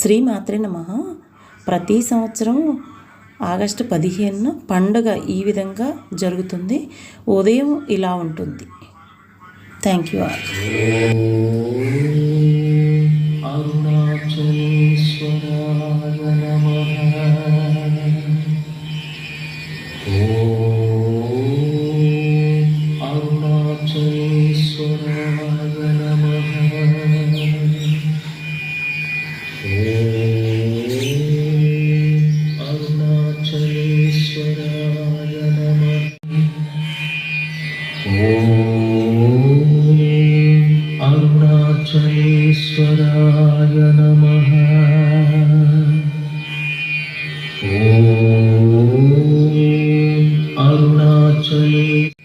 శ్రీ మాత్రే నమ. ప్రతి సంవత్సరం ఆగస్టు పదిహేనున పండుగ ఈ విధంగా జరుగుతుంది. ఉదయం ఇలా ఉంటుంది. Thank you all Arunachal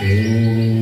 để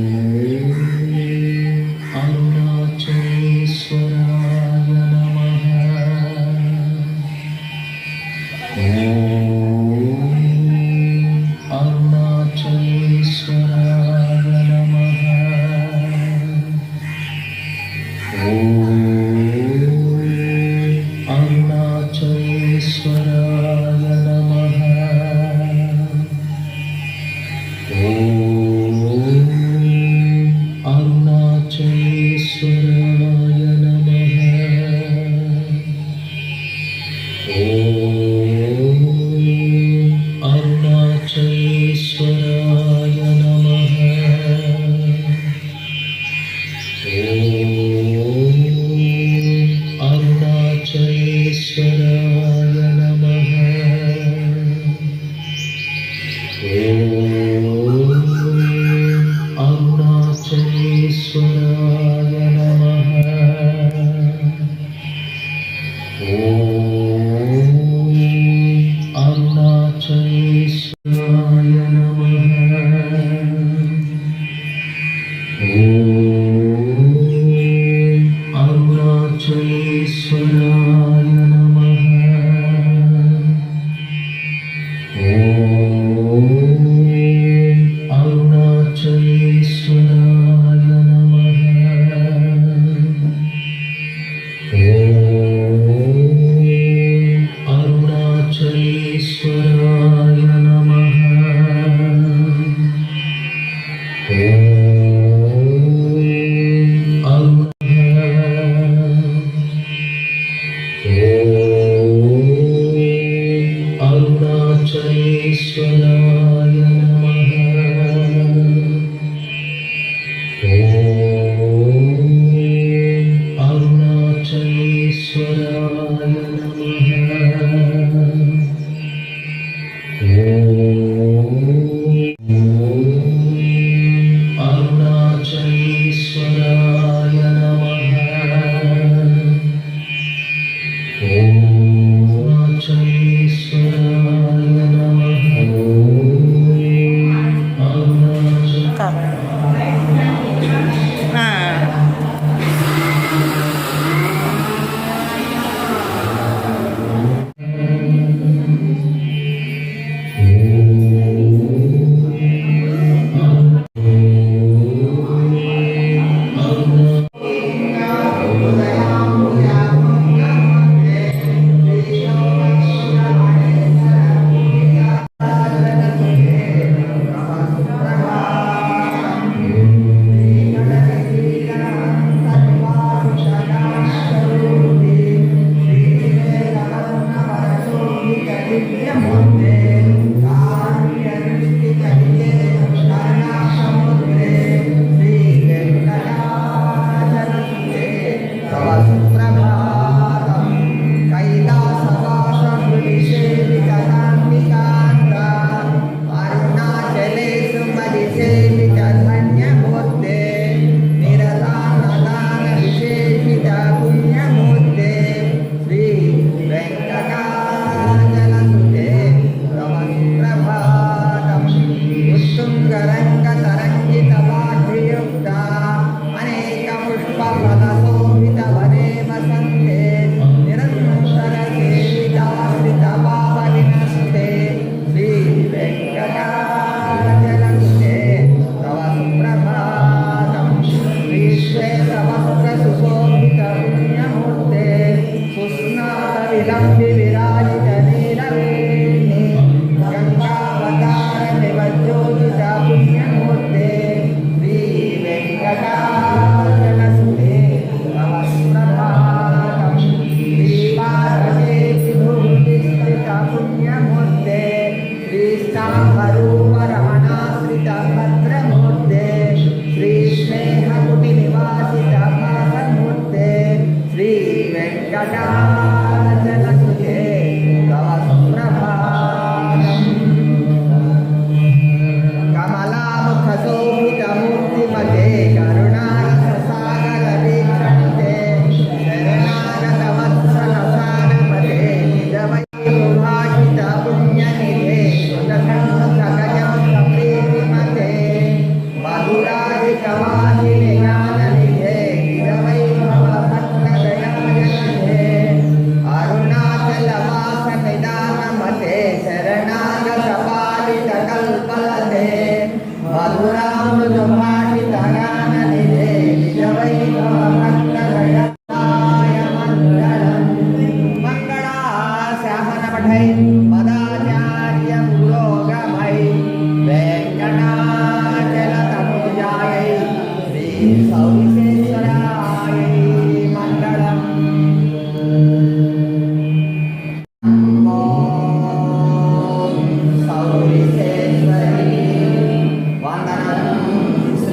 15 mm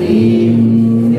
tim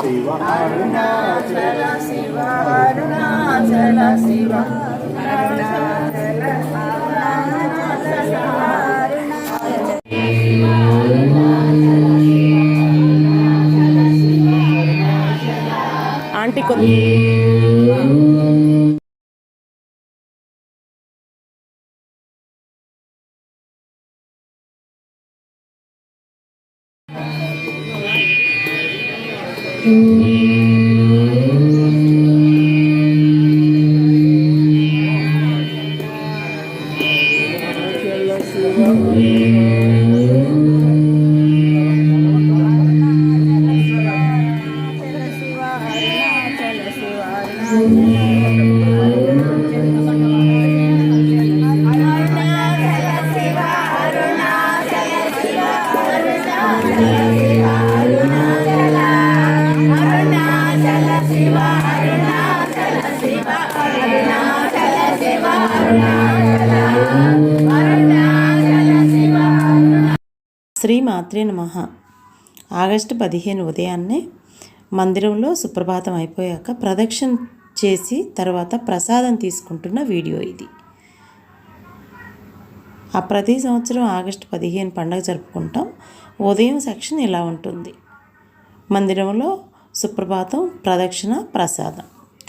Shiva Arunachala Shiva Arunachala Shiva aunty కొద్ది శివ శ్రీ మాత్రే నమ. ఆగస్టు పదిహేను ఉదయాన్నే మందిరంలో సుప్రభాతం అయిపోయాక ప్రదక్షిణ చేసి తర్వాత ప్రసాదం తీసుకుంటున్న వీడియో ఇది. ఆ ప్రతి సంవత్సరం ఆగస్టు పదిహేను పండగ జరుపుకుంటాం. ఉదయం సెక్షన్ ఇలా ఉంటుంది. మందిరంలో సుప్రభాతం ప్రదక్షిణ ప్రసాదం.